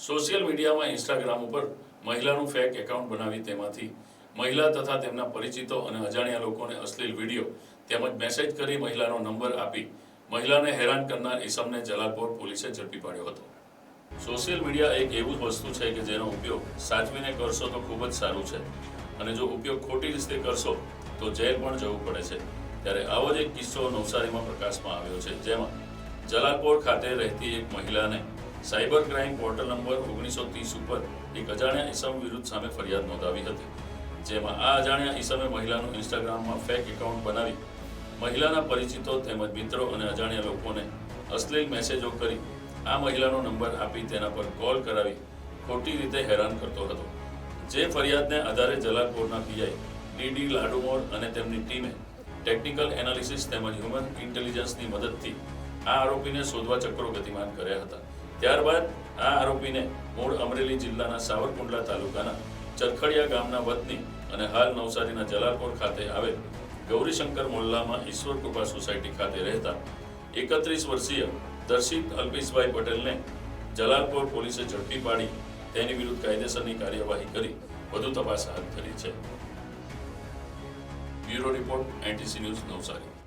Social મીડિયામાં Instagram ઉપર મહિલાનું ફેક એકાઉન્ટ બનાવી તેમાંથી મહિલા તથા તેમના પરિચિતો અને અજાણ્યા લોકોને અશ્લીલ વીડિયો તેમજ મેસેજ કરી મહિલાનો નંબર આપી મહિલાને હેરાન કરનાર ઈસમને જલાલપોર પોલીસે ઝડપી પાડ્યો હતો. સોશિયલ મીડિયા એક એવું વસ્તુ છે કે જેનો ઉપયોગ સાચવીને કરશો તો ખૂબ જ સારું છે અને જો ઉપયોગ ખોટી રીતે કરશો તો જેલ પણ જવું પડે છે. ત્યારે આવો જ એક કિસ્સો નવસારીમાં પ્રકાશમાં આવ્યો છે જેમાં જલાલપોર ખાતે રહેતી એક મહિલાને સાયબર ક્રાઇમ પોર્ટલ નંબર ઓગણીસો ત્રીસ ઉપર એક અજાણ્યા ઈસમ વિરુદ્ધ સામે ફરિયાદ નોંધાવી હતી. જેમાં આ અજાણ્યા ઈસમે મહિલાનું ઇન્સ્ટાગ્રામમાં ફેક એકાઉન્ટ બનાવી મહિલાના પરિચિતો તેમજ મિત્રો અને અજાણ્યા લોકોને અશ્લીલ મેસેજો કરી આ મહિલાનો નંબર આપી તેના પર કોલ કરાવી ખોટી રીતે હેરાન કરતો હતો. જે ફરિયાદને આધારે જલાલપોરના પીઆઈ ડીડી લાડુમોર અને તેમની ટીમે ટેકનિકલ એનાલિસિસ તેમજ હ્યુમન ઇન્ટેલિજન્સની મદદથી આ આરોપીને શોધવા ચક્રો ગતિમાન કર્યા હતા. ત્યારબાદ આ આરોપીને મૂળ અમરેલી જિલ્લાના સાવરકુંડલા તાલુકાના ચરખડિયા ગામના વતની અને હાલ નવસારીના જલાલપોર ખાતે આવેલ ગૌરીશંકર મોલ્લામાં ઈશ્વર કૃપા સોસાયટી ખાતે રહેતા એકત્રીસ વર્ષીય દર્શિત અલ્પેશભાઈ પટેલને જલાલપોર પોલીસે ઝડપી પાડી તેની વિરુદ્ધ કાયદેસરની કાર્યવાહી કરી વધુ તપાસ હાથ ધરી છે. Bureau report, NTC news, Navsari.